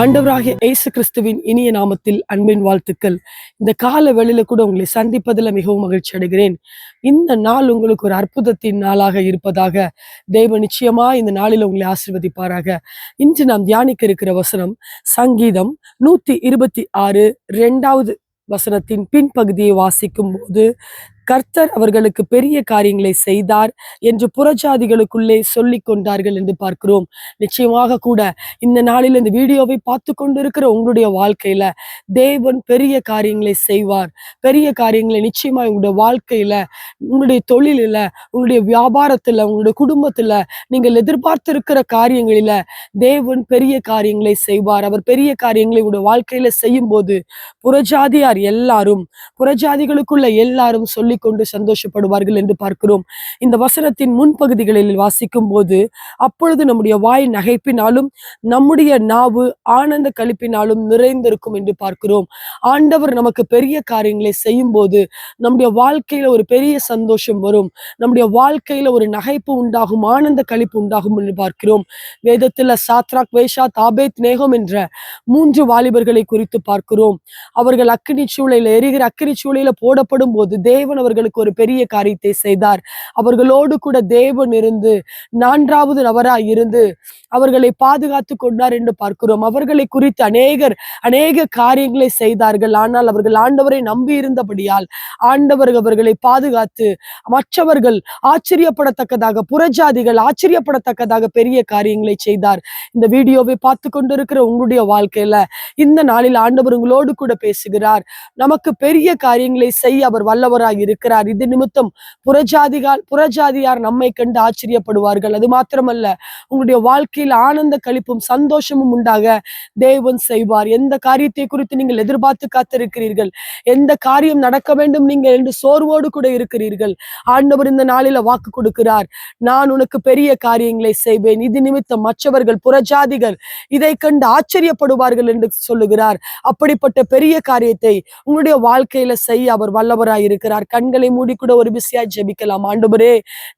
ஆண்டவராகிய இயேசு கிறிஸ்துவின் இனிய நாமத்தில் அன்பின் வாழ்த்துக்கள். இந்த கால வெளியில கூட உங்களை சந்திப்பதில் மிகவும் மகிழ்ச்சி அடைகிறேன். இந்த நாள் உங்களுக்கு ஒரு அற்புதத்தின் நாளாக இருப்பதாக தெய்வ நிச்சயமா இந்த நாளில் உங்களை ஆசிர்வதிப்பாராக. இன்று நாம் தியானிக்க இருக்கிற வசனம் சங்கீதம் நூத்தி இருபத்தி ஆறு ரெண்டாவது வசனத்தின் பின்பகுதியை வாசிக்கும் போது கர்த்தர் அவர்களுக்கு பெரிய காரியங்களை செய்தார் என்று புறஜாதிகளுக்குள்ளே சொல்லி கொண்டார்கள் என்று பார்க்கிறோம். நிச்சயமாக கூட இந்த நாளில் இந்த வீடியோவை பார்த்து கொண்டிருக்கிற உங்களுடைய வாழ்க்கையில தேவன் பெரிய காரியங்களை செய்வார். பெரிய காரியங்களை நிச்சயமா உங்களுடைய வாழ்க்கையில உங்களுடைய தொழிலில் உங்களுடைய வியாபாரத்துல உங்களுடைய குடும்பத்துல நீங்கள் எதிர்பார்த்திருக்கிற காரியங்களில தேவன் பெரிய காரியங்களை செய்வார். அவர் பெரிய காரியங்களை உங்களுடைய வாழ்க்கையில செய்யும் போது புறஜாதியார் எல்லாரும் புறஜாதிகளுக்குள்ள எல்லாரும் சொல்லி கொண்டு சந்தோஷப்படுவார்கள் என்று பார்க்கிறோம். இந்த வசனத்தின் முன்பகுதிகளில் வாசிக்கும் போது அப்பொழுது நம்முடைய வாய் நகைப்பினாலும் நம்முடைய நாவு ஆனந்த கழிப்பினாலும் நிறைந்திருக்கும் என்று பார்க்கிறோம். ஆண்டவர் நமக்கு பெரிய காரியங்களை செய்யும் போது நம்முடைய வாழ்க்கையில ஒரு பெரிய சந்தோஷம் வரும். நம்முடைய வாழ்க்கையில ஒரு நகைப்பு உண்டாகும் ஆனந்த கழிப்பு உண்டாகும் என்று பார்க்கிறோம். வேதத்துல சாத்ராக் வேஷா தாபேத் நேகம் என்ற மூன்று வாலிபர்களை குறித்து பார்க்கிறோம். அவர்கள் அக்கினி சூளையில எரிகிற அக்கினி சூளையில போடப்படும் போது தேவன் அவர்களுக்கு ஒரு பெரிய காரியத்தை செய்தார். அவர்களோடு கூட தேவன் இருந்து நான்காவது நபராய் இருந்து அவர்களை பாதுகாத்து கொண்டார் என்று பார்க்கிறோம். அவர்களை குறித்து அநேகர் அநேக காரியங்களை செய்தார்கள். ஆனால் அவர்கள் ஆண்டவரை நம்பி இருந்தபடியால் ஆண்டவர் அவர்களை பாதுகாத்து மற்றவர்கள் ஆச்சரியப்படத்தக்கதாக புறஜாதிகள் ஆச்சரியப்படத்தக்கதாக பெரிய காரியங்களை செய்தார். இந்த வீடியோவை பார்த்து கொண்டிருக்கிற உங்களுடைய வாழ்க்கையில இந்த நாளில் ஆண்டவர் உங்களோடு கூட பேசுகிறார். நமக்கு பெரிய காரியங்களை செய்ய அவர் வல்லவராக இருக்கிறார். இது நிமித்தம் புறஜாதிகால் புறஜாதியார் நம்மை கண்டு ஆச்சரியப்படுவார்கள். அது மாத்திரமல்ல உங்களுடைய வாழ்க்கை வாழ்க்கையில் ஆனந்த கழிப்பும் சந்தோஷமும் உண்டாக தேவன் செய்வார். எந்த காரியத்தை குறித்து நீங்கள் எதிர்பார்த்து காத்திருக்கிறீர்கள்? எந்த காரியம் நடக்க வேண்டும் நீங்கள் என்று சோர்வோடு கூட இருக்கிறீர்கள்? ஆண்டவர் இந்த நாளில வாக்கு கொடுக்கிறார். நான் உனக்கு பெரிய காரியங்களை செய்வேன். இது நிமித்தம் மற்றவர்கள் புறஜாதிகள் இதை கண்டு ஆச்சரியப்படுவார்கள் என்று சொல்லுகிறார். அப்படிப்பட்ட பெரிய காரியத்தை உங்களுடைய வாழ்க்கையில செய்ய அவர் வல்லவராய் இருக்கிறார். கண்களை மூடி கூட ஒரு பிஸியா ஜெபிக்கலாம். ஆண்டவரே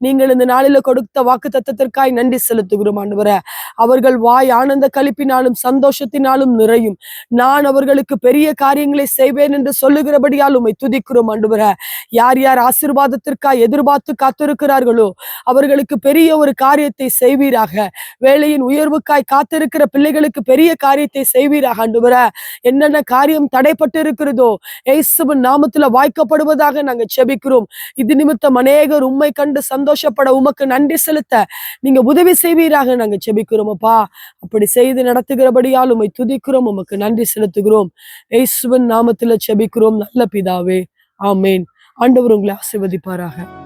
நீங்கள் இந்த நாளில கொடுத்த வாக்கு தத்தத்திற்காய் நன்றி செலுத்துகிறோம் ஆண்டவரே. அவர்கள் வாய் ஆனந்த கழிப்பினாலும் சந்தோஷத்தினாலும் நிறையும். நான் அவர்களுக்கு பெரிய காரியங்களை செய்வேன் என்று சொல்லுகிறபடியால் உம்மை துதிக்கிறோம் ஆண்டவரே. யார் யார் ஆசிர்வாதத்திற்காக எதிர்பார்த்து காத்திருக்கிறார்களோ அவர்களுக்கு பெரிய ஒரு காரியத்தை செய்வீராக. வேலையின் உயர்வுக்காய் காத்திருக்கிற பிள்ளைகளுக்கு பெரிய காரியத்தை செய்வீராக ஆண்டவரே. என்னென்ன காரியம் தடைப்பட்டு இருக்கிறதோ ஏசுவின் நாமத்துல வாய்க்கப்படுவதாக நாங்க செபிக்கிறோம். இது நிமித்தம் அநேகர் உம்மை கண்டு சந்தோஷப்பட உமக்கு நன்றி செலுத்த நீங்க உதவி செய்வீராக நாங்க செபிக்கிறோம். அப்பா அப்படி செய்து நடத்துகிறபடியால் உமை துதிக்கிறோம் உமக்கு நன்றி செலுத்துகிறோம். ஏசுவன் நாமத்துல செபிக்கிறோம் நல்ல பிதாவே. ஆமேன். ஆண்டவர் உங்களை ஆசீர்வதிப்பாராக.